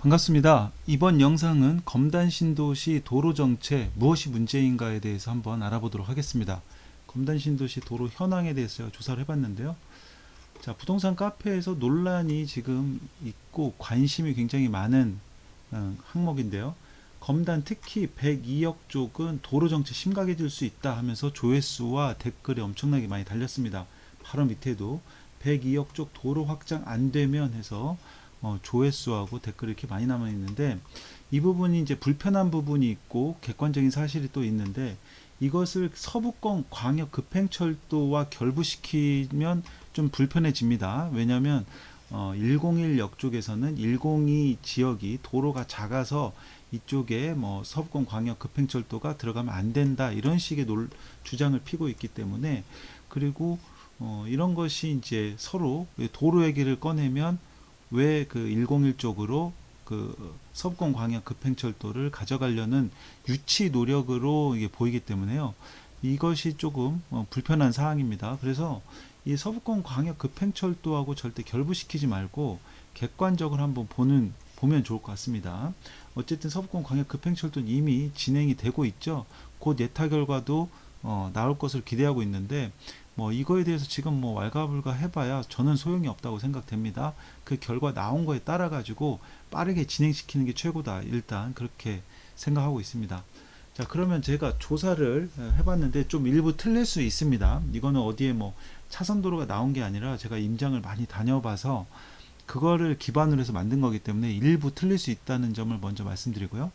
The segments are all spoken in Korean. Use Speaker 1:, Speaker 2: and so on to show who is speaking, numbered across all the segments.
Speaker 1: 반갑습니다. 이번 영상은 검단 신도시 도로 정체 무엇이 문제인가에 대해서 한번 알아보도록 하겠습니다. 검단 신도시 도로 현황에 대해서 조사를 해봤는데요. 자, 부동산 카페에서 논란이 지금 있고 관심이 굉장히 많은 어, 항목인데요. 검단 특히 102억 쪽은 도로 정체 심각해질 수 있다 하면서 조회수와 댓글이 엄청나게 많이 달렸습니다. 바로 밑에도 102억 쪽 도로 확장 안 되면 해서 어, 조회수하고 댓글이 이렇게 많이 남아 있는데 이 부분이 이제 불편한 부분이 있고 객관적인 사실이 또 있는데 이것을 서부권 광역 급행철도와 결부시키면 좀 불편해집니다. 왜냐하면 어, 101역 쪽에서는 102 지역이 도로가 작아서 이쪽에 뭐 서부권 광역 급행철도가 들어가면 안 된다 이런 식의 논, 주장을 피고 있기 때문에 그리고 어, 이런 것이 이제 서로 도로 얘기를 꺼내면 왜 그 101 쪽으로 그 서부권 광역 급행철도를 가져가려는 유치 노력으로 이게 보이기 때문에요. 이것이 조금 어, 불편한 사항입니다. 그래서 이 서부권 광역 급행철도하고 절대 결부시키지 말고 객관적으로 한번 보는 보면 좋을 것 같습니다. 어쨌든 서부권 광역 급행철도는 이미 진행이 되고 있죠. 곧 예타 결과도 어, 나올 것을 기대하고 있는데 뭐 이거에 대해서 지금 뭐 왈가불가 해봐야 저는 소용이 없다고 생각됩니다. 그 결과 나온 거에 따라 가지고 빠르게 진행시키는 게 최고다. 일단 그렇게 생각하고 있습니다. 자 그러면 제가 조사를 어, 해봤는데 좀 일부 틀릴 수 있습니다. 이거는 어디에 뭐 차선 도로가 나온 게 아니라 제가 임장을 많이 다녀봐서 그거를 기반으로 해서 만든 거기 때문에 일부 틀릴 수 있다는 점을 먼저 말씀드리고요.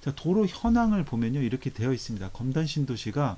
Speaker 1: 자 도로 현황을 보면요 이렇게 되어 있습니다. 검단 신도시가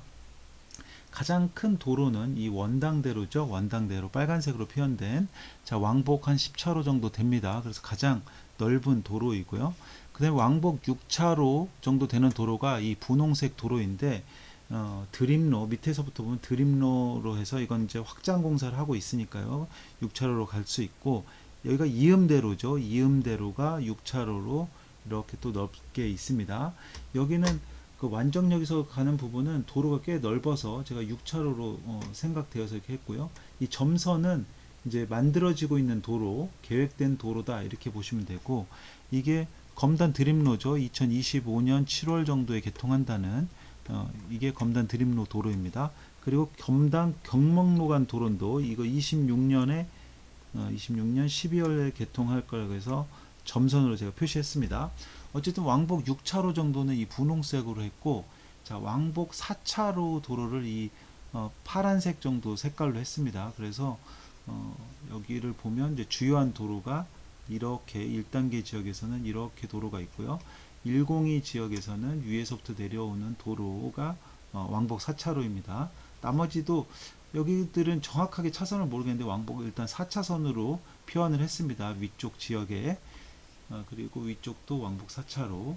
Speaker 1: 가장 큰 도로는 이 원당대로죠. 원당대로 빨간색으로 표현된 자 왕복 한 10차로 정도 됩니다. 그래서 가장 넓은 도로이고요. 그다음에 왕복 6차로 정도 되는 도로가 이 분홍색 도로인데 어, 드림로 밑에서부터 보면 드림로로 해서 이건 이제 확장 공사를 하고 있으니까요. 6차로로 갈 수 있고 여기가 이음대로죠. 이음대로가 6차로로 이렇게 또 넓게 있습니다. 여기는 그 완정역에서 가는 부분은 도로가 꽤 넓어서 제가 6차로로 어, 생각되어서 이렇게 했고요. 이 점선은 이제 만들어지고 있는 도로, 계획된 도로다 이렇게 보시면 되고 이게 검단 드림로죠. 2025년 7월 정도에 개통한다는 어, 이게 검단 드림로 도로입니다. 그리고 검단 경목로 간 도로도 이거 26년에 어, 26년 12월에 개통할 거라고 해서 점선으로 제가 표시했습니다. 어쨌든 왕복 6차로 정도는 이 분홍색으로 했고 자 왕복 4차로 도로를 이 어, 파란색 정도 색깔로 했습니다. 그래서 어, 여기를 보면 이제 주요한 도로가 이렇게 1단계 지역에서는 이렇게 도로가 있고요. 102 지역에서는 위에서부터 내려오는 도로가 어, 왕복 4차로입니다. 나머지도 여기들은 정확하게 차선을 모르겠는데 왕복 일단 4차선으로 표현을 했습니다. 위쪽 지역에 어, 그리고 위쪽도 왕복 4차로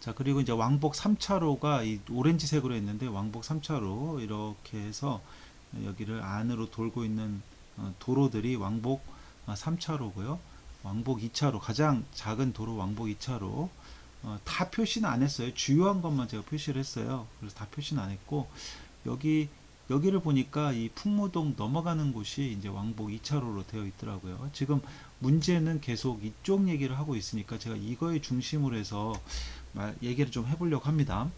Speaker 1: 자 그리고 이제 왕복 3차로가 이 오렌지색으로 했는데 왕복 3차로 이렇게 해서 여기를 안으로 돌고 있는 어, 도로들이 왕복 3차로고요. 왕복 2차로 가장 작은 도로 왕복 2차로 어, 다 표시는 안 했어요. 주요한 것만 제가 표시를 했어요. 그래서 다 표시는 안 했고 여기 여기를 보니까 이 풍무동 넘어가는 곳이 이제 왕복 2차로로 되어 있더라고요. 지금 문제는 계속 이쪽 얘기를 하고 있으니까 제가 이거에 중심으로 해서 말, 얘기를 좀 해보려고 합니다.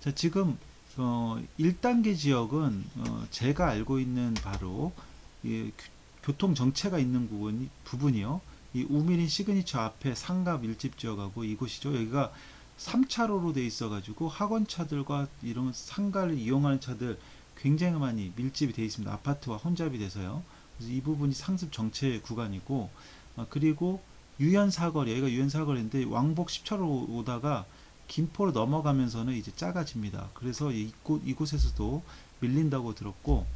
Speaker 1: 자, 지금 어, 1단계 지역은 어, 제가 알고 있는 바로 이 교통 정체가 있는 부분이, 부분이요. 이 우미린 시그니처 앞에 상가 밀집 지역하고 이곳이죠. 여기가 3차로로 돼 있어가지고 학원차들과 이런 상가를 이용하는 차들 굉장히 많이 밀집이 되어 있습니다. 아파트와 혼잡이 돼서요. 그래서 이 부분이 상습 정체 구간이고 어, 그리고 유연 사거리 여기가 유연 사거리인데 왕복 10차로 오다가 김포로 넘어가면서는 이제 작아집니다. 그래서 이곳 이곳에서도 밀린다고 들었고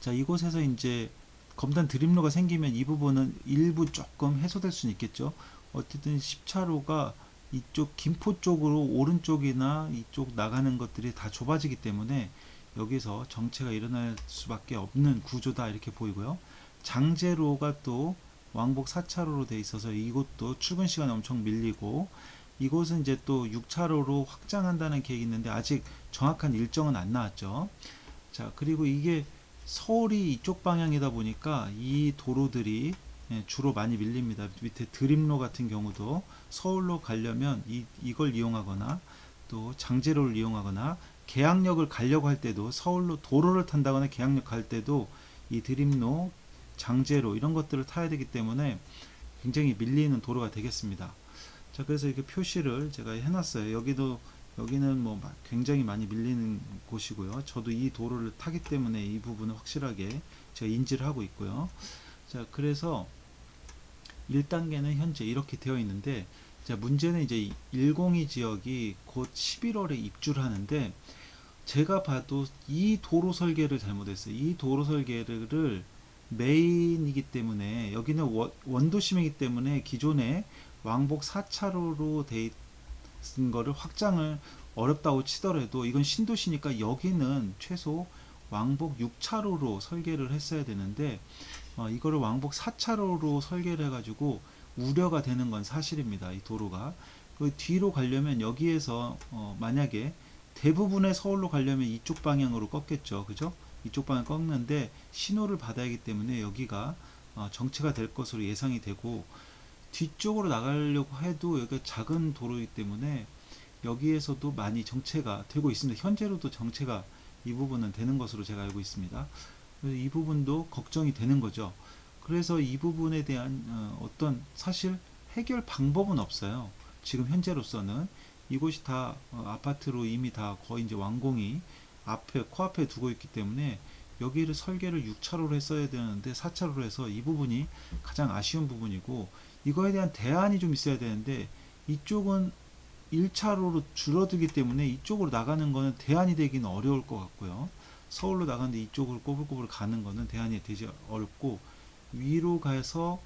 Speaker 1: 자 이곳에서 이제 검단 드림로가 생기면 이 부분은 일부 조금 해소될 수는 있겠죠. 어쨌든 10차로가 이쪽 김포 쪽으로 오른쪽이나 이쪽 나가는 것들이 다 좁아지기 때문에 여기서 정체가 일어날 수밖에 없는 구조다 이렇게 보이고요. 장제로가 또 왕복 4차로로 돼 있어서 이곳도 출근 시간이 엄청 밀리고 이곳은 이제 또 6차로로 확장한다는 계획이 있는데 아직 정확한 일정은 안 나왔죠. 자, 그리고 이게 서울이 이쪽 방향이다 보니까 이 도로들이 예, 주로 많이 밀립니다. 밑에 드림로 같은 경우도 서울로 가려면 이, 이걸 이용하거나 또 장제로를 이용하거나 계양역을 가려고 할 때도 서울로 도로를 탄다거나 계양역 갈 때도 이 드림로, 장제로 이런 것들을 타야 되기 때문에 굉장히 밀리는 도로가 되겠습니다. 자, 그래서 이렇게 표시를 제가 해놨어요. 여기도 여기는 뭐 마- 굉장히 많이 밀리는 곳이고요. 저도 이 도로를 타기 때문에 이 부분은 확실하게 제가 인지를 하고 있고요. 자, 그래서 1단계는 현재 이렇게 되어 있는데 자, 문제는 이제 102 지역이 곧 11월에 입주를 하는데 제가 봐도 이 도로 설계를 잘못했어요. 이 도로 설계를 메인이기 때문에 여기는 원- 원도심이기 때문에 기존에 왕복 4차로로 돼 있는 거를 확장을 어렵다고 치더라도 이건 신도시니까 여기는 최소 왕복 6차로로 설계를 했어야 되는데 어, 이거를 왕복 4차로로 설계를 해가지고 우려가 되는 건 사실입니다. 이 도로가 그 뒤로 가려면 여기에서 어, 만약에 대부분의 서울로 가려면 이쪽 방향으로 꺾겠죠, 그죠? 이쪽 방향 꺾는데 신호를 받아야 하기 때문에 여기가 어, 정체가 될 것으로 예상이 되고 뒤쪽으로 나가려고 해도 여기가 작은 도로이기 때문에 여기에서도 많이 정체가 되고 있습니다. 현재로도 정체가 이 부분은 되는 것으로 제가 알고 있습니다. 이 부분도 걱정이 되는 거죠. 그래서 이 부분에 대한 어, 떤 사실 해결 방법은 없어요. 지금 현재로서는 이곳이 다 어, 아파트로 이미 다 거의 이제 완공이 앞에 코앞에 두고 있기 때문에 여기를 설계를 6차로로 했어야 되는데 4차로로 해서 이 부분이 가장 아쉬운 부분이고 이거에 대한 대안이 좀 있어야 되는데 이쪽은 1차로로 줄어들기 때문에 이쪽으로 나가는 거는 대안이 되기는 어려울 것 같고요. 서울로 나가는데 이쪽으로 꼬불꼬불 가는 거는 대안이 되지 어렵고 위로 가서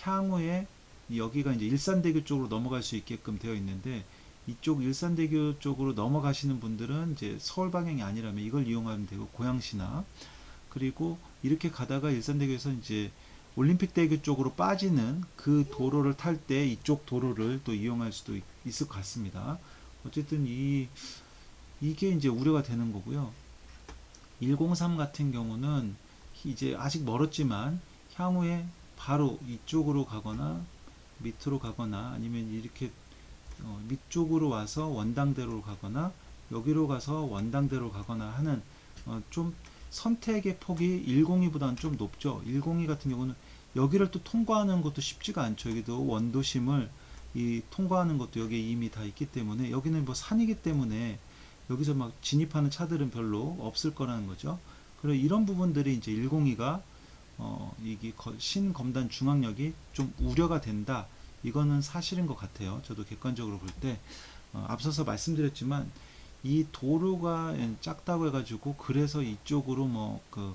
Speaker 1: 향후에 여기가 이제 일산대교 쪽으로 넘어갈 수 있게끔 되어 있는데 이쪽 일산대교 쪽으로 넘어가시는 분들은 이제 서울 방향이 아니라면 이걸 이용하면 되고 고양시나 그리고 이렇게 가다가 일산대교에서 이제 올림픽대교 쪽으로 빠지는 그 도로를 탈 때 이쪽 도로를 또 이용할 수도 있- 있을 것 같습니다. 어쨌든 이 이게 이제 우려가 되는 거고요. 103 같은 경우는 이제 아직 멀었지만 향후에 바로 이쪽으로 가거나 밑으로 가거나 아니면 이렇게 어, 밑쪽으로 와서 원당대로 가거나 여기로 가서 원당대로 가거나 하는 어, 좀 선택의 폭이 102보다는 좀 높죠. 102 같은 경우는 여기를 또 통과하는 것도 쉽지가 않죠. 여기도 원도심을 이 통과하는 것도 여기에 이미 다 있기 때문에 여기는 뭐 산이기 때문에 여기서 막 진입하는 차들은 별로 없을 거라는 거죠. 그리고 이런 부분들이 이제 102가 어, 이게 거- 신검단 중앙역이 좀 우려가 된다. 이거는 사실인 것 같아요. 저도 객관적으로 볼 때 어, 앞서서 말씀드렸지만 이 도로가 작다고 해가지고 그래서 이쪽으로 뭐 그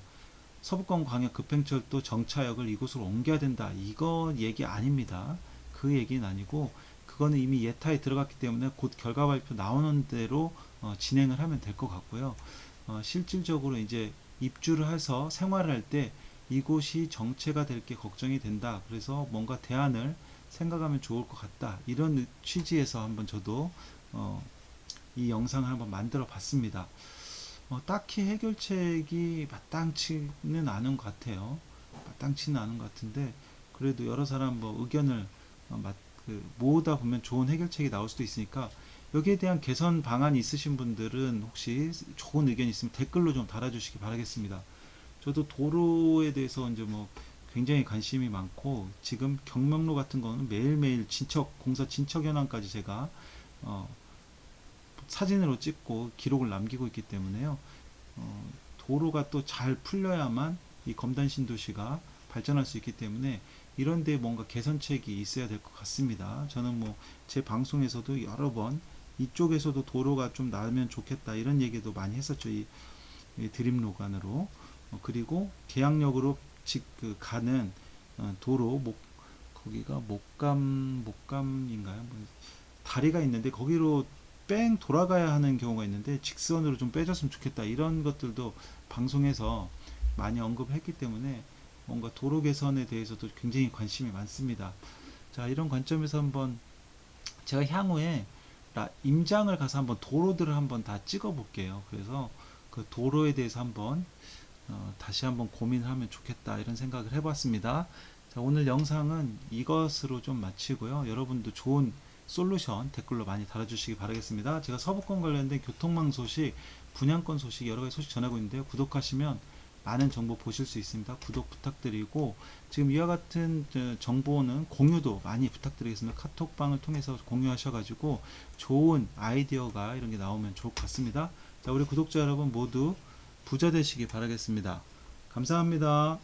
Speaker 1: 서부권 광역 급행철도 정차역을 이곳으로 옮겨야 된다. 이거 얘기 아닙니다. 그 얘기는 아니고 그거는 이미 예타에 들어갔기 때문에 곧 결과 발표 나오는 대로 어, 진행을 하면 될 것 같고요. 어, 실질적으로 이제 입주를 해서 생활을 할때 이곳이 정체가 될 게 걱정이 된다. 그래서 뭔가 대안을 생각하면 좋을 것 같다. 이런 취지에서 한번 저도 어, 이 영상을 한번 만들어 봤습니다. 어, 딱히 해결책이 마땅치는 않은 것 같아요. 마땅치는 않은 것 같은데 그래도 여러 사람 뭐 의견을 어, 마- 그 모으다 보면 좋은 해결책이 나올 수도 있으니까 여기에 대한 개선 방안이 있으신 분들은 혹시 좋은 의견 있으면 댓글로 좀 달아주시기 바라겠습니다. 저도 도로에 대해서 이제 뭐 굉장히 관심이 많고 지금 경명로 같은 거는 매일매일 진척 공사 진척 현황까지 제가 어, 사진으로 찍고 기록을 남기고 있기 때문에요. 어, 도로가 또 잘 풀려야만 이 검단 신도시가 발전할 수 있기 때문에 이런 데 뭔가 개선책이 있어야 될 것 같습니다. 저는 뭐 제 방송에서도 여러 번 이쪽에서도 도로가 좀 나으면 좋겠다 이런 얘기도 많이 했었죠. 이, 이 드림로간으로 어, 그리고 계양역으로 직 그 가는 어, 도로 목 거기가 목감 목감인가요? 뭐 다리가 있는데 거기로 뺑 돌아가야 하는 경우가 있는데 직선으로 좀 빼줬으면 좋겠다 이런 것들도 방송에서 많이 언급했기 때문에 뭔가 도로 개선에 대해서도 굉장히 관심이 많습니다. 자 이런 관점에서 한번 제가 향후에 라- 임장을 가서 한번 도로들을 한번 다 찍어 볼게요. 그래서 그 도로에 대해서 한번 어, 다시 한번 고민을 하면 좋겠다 이런 생각을 해봤습니다. 자, 오늘 영상은 이것으로 좀 마치고요. 여러분도 좋은 솔루션 댓글로 많이 달아주시기 바라겠습니다. 제가 서부권 관련된 교통망 소식, 분양권 소식 여러 가지 소식 전하고 있는데요. 구독하시면 많은 정보 보실 수 있습니다. 구독 부탁드리고 지금 이와 같은 저, 정보는 공유도 많이 부탁드리겠습니다. 카톡방을 통해서 공유하셔가지고 좋은 아이디어가 이런 게 나오면 좋을 것 같습니다. 자, 우리 구독자 여러분 모두 부자 되시기 바라겠습니다. 감사합니다.